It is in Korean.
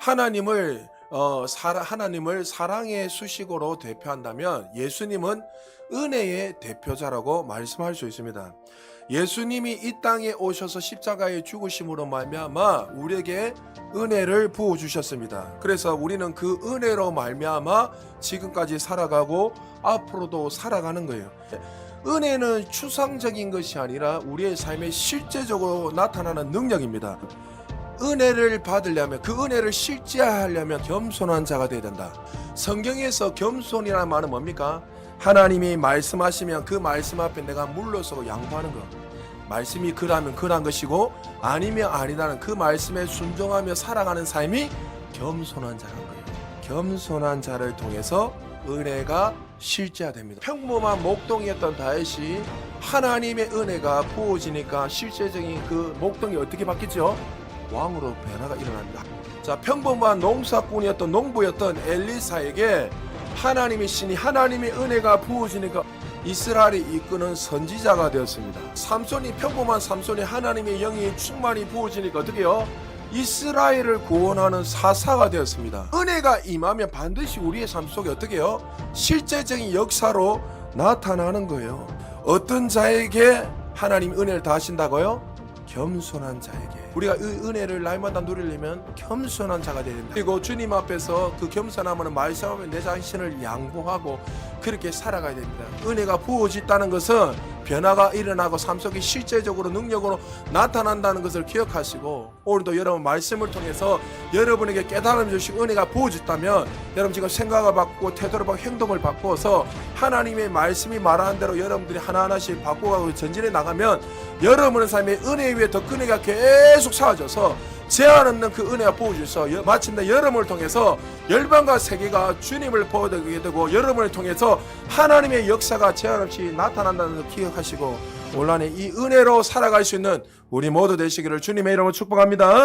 하나님을 어, 사라, 하나님을 사랑의 수식어로 대표한다면 예수님은 은혜의 대표자라고 말씀할 수 있습니다. 예수님이 이 땅에 오셔서 십자가에 죽으심으로 말미암아 우리에게 은혜를 부어 주셨습니다. 그래서 우리는 그 은혜로 말미암아 지금까지 살아가고 앞으로도 살아가는 거예요. 은혜는 추상적인 것이 아니라 우리의 삶에 실제적으로 나타나는 능력입니다. 은혜를 받으려면 그 은혜를 실제하려면 겸손한 자가 되어야 된다. 성경에서 겸손이라는 말은 뭡니까? 하나님이 말씀하시면 그 말씀 앞에 내가 물러서고 양보하는 것. 말씀이 그라면 그란 것이고 아니면 아니라는 그 말씀에 순종하며 살아가는 삶이 겸손한 자라는 거예요. 겸손한 자를 통해서 은혜가 실제화됩니다. 평범한 목동이었던 다윗이 하나님의 은혜가 부어지니까 실제적인 그 목동이 어떻게 바뀌죠? 왕으로 변화가 일어납니다. 자, 평범한 농사꾼이었던 농부였던 엘리사에게 하나님의 신이 하나님의 은혜가 부어지니까 이스라엘이 이끄는 선지자가 되었습니다. 삼손이 평범한 삼손이 하나님의 영이 충만히 부어지니까 어떻게 해요? 이스라엘을 구원하는 사사가 되었습니다. 은혜가 임하면 반드시 우리의 삶 속에 어떻게 해요? 실제적인 역사로 나타나는 거예요. 어떤 자에게 하나님 은혜를 다하신다고요? 겸손한 자에게 우리가 이 은혜를 날마다 누리려면 겸손한 자가 되야 된다. 그리고 주님 앞에서 그 겸손함은 말씀하면 내 자신을 양보하고 그렇게 살아가야 됩니다. 은혜가 부어졌다는 것은 변화가 일어나고 삶 속에 실제적으로 능력으로 나타난다는 것을 기억하시고 오늘도 여러분 말씀을 통해서 여러분에게 깨달음 주시고 은혜가 부어졌다면 여러분 지금 생각을 바꾸고 태도를 바꾸고 행동을 바꾸어서 하나님의 말씀이 말하는 대로 여러분들이 하나하나씩 바꾸고 전진해 나가면 여러분의 삶에 은혜 위에 더 은혜가 계속 쌓아져서 제한 없는 그 은혜가 부어주셔서 여- 마침내 여러분을 통해서 열방과 세계가 주님을 보게 되고 여러분을 통해서 하나님의 역사가 제한 없이 나타난다는 걸 기억하시고 온란에 이 은혜로 살아갈 수 있는 우리 모두 되시기를 주님의 이름으로 축복합니다.